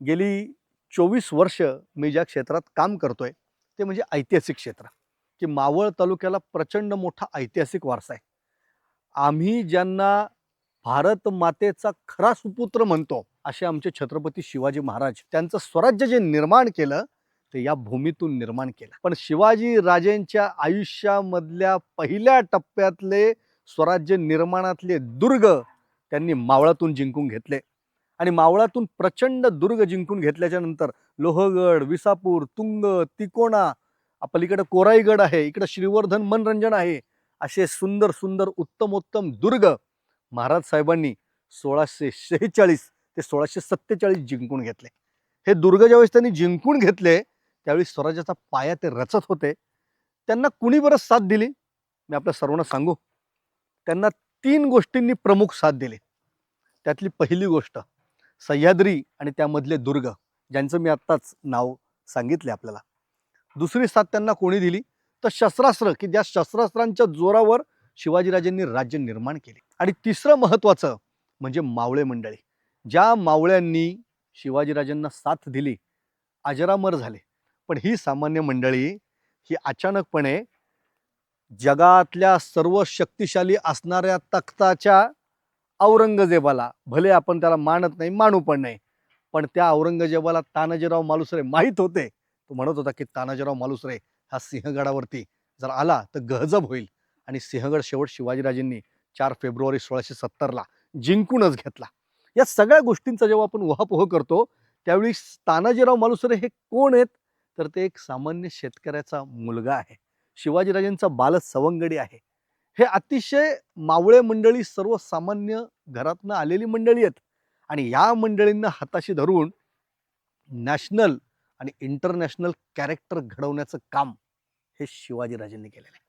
गेली चोवीस वर्ष मी ज्या क्षेत्रात काम करतो आहे ते म्हणजे ऐतिहासिक क्षेत्र. की मावळ तालुक्याला प्रचंड मोठा ऐतिहासिक वारसा आहे. आम्ही ज्यांना भारत मातेचा खरा सुपुत्र म्हणतो असे आमचे छत्रपती शिवाजी महाराज त्यांचं स्वराज्य जे निर्माण केलं ते या भूमीतून निर्माण केलं. पण शिवाजी राजेंच्या आयुष्यामधल्या पहिल्या टप्प्यातले स्वराज्य निर्माणातले दुर्ग त्यांनी मावळातून जिंकून घेतले. आणि मावळातून प्रचंड दुर्ग जिंकून घेतल्याच्या नंतर लोहगड विसापूर तुंग तिकोणा पलीकडे कोराईगड आहे इकडं श्रीवर्धन मनरंजन आहे असे सुंदर सुंदर उत्तमोत्तम दुर्ग महाराज साहेबांनी सोळाशे शेहेचाळीस ते सोळाशे सत्तेचाळीस जिंकून घेतले. हे दुर्ग ज्यावेळेस त्यांनी जिंकून घेतले त्यावेळी स्वराज्याचा पाया ते रचत होते. त्यांना कुणी बरं साथ दिली? मी आपल्या सर्वांना सांगू. त्यांना तीन गोष्टींनी प्रमुख साथ दिली. त्यातली पहिली गोष्ट सह्याद्री आणि त्यामधले दुर्ग ज्यांचं मी आत्ताच नाव सांगितले आपल्याला. दुसरी साथ त्यांना कोणी दिली? तर शस्त्रास्त्र की ज्या शस्त्रास्त्रांच्या जोरावर शिवाजीराजेंनी राज्य निर्माण केले. आणि तिसरं महत्त्वाचं म्हणजे मावळे मंडळी. ज्या मावळ्यांनी शिवाजीराजांना साथ दिली अजरामर झाले. पण ही सामान्य मंडळी ही अचानकपणे जगातल्या सर्व शक्तिशाली असणाऱ्या तख्ताच्या औरंगजेबाला भले आपण त्याला मानत नाही मानू पण नाही पण त्या औरंगजेबाला तानाजीराव मालुसरे माहीत होते. तो म्हणत होता की तानाजीराव मालुसरे हा सिंहगडावरती जर आला तर गहजब होईल. आणि सिंहगड शेवट शिवाजीराजेंनी चार फेब्रुवारी सोळाशे सत्तरला जिंकूनच घेतला. या सगळ्या गोष्टींचा जेव्हा आपण उहापोह करतो त्यावेळी तानाजीराव मालुसरे हे कोण आहेत? तर ते एक सामान्य शेतकऱ्याचा मुलगा आहे. शिवाजीराजेंचा बाल सवंगडी आहे. हे अतिशय मावळे मंडळी सर्वसामान्य घरातनं आलेली मंडळी आहेत. आणि या मंडळींना हाताशी धरून नॅशनल आणि इंटरनॅशनल कॅरेक्टर घडवण्याचं काम हे शिवाजीराजेंनी केलेलं आहे.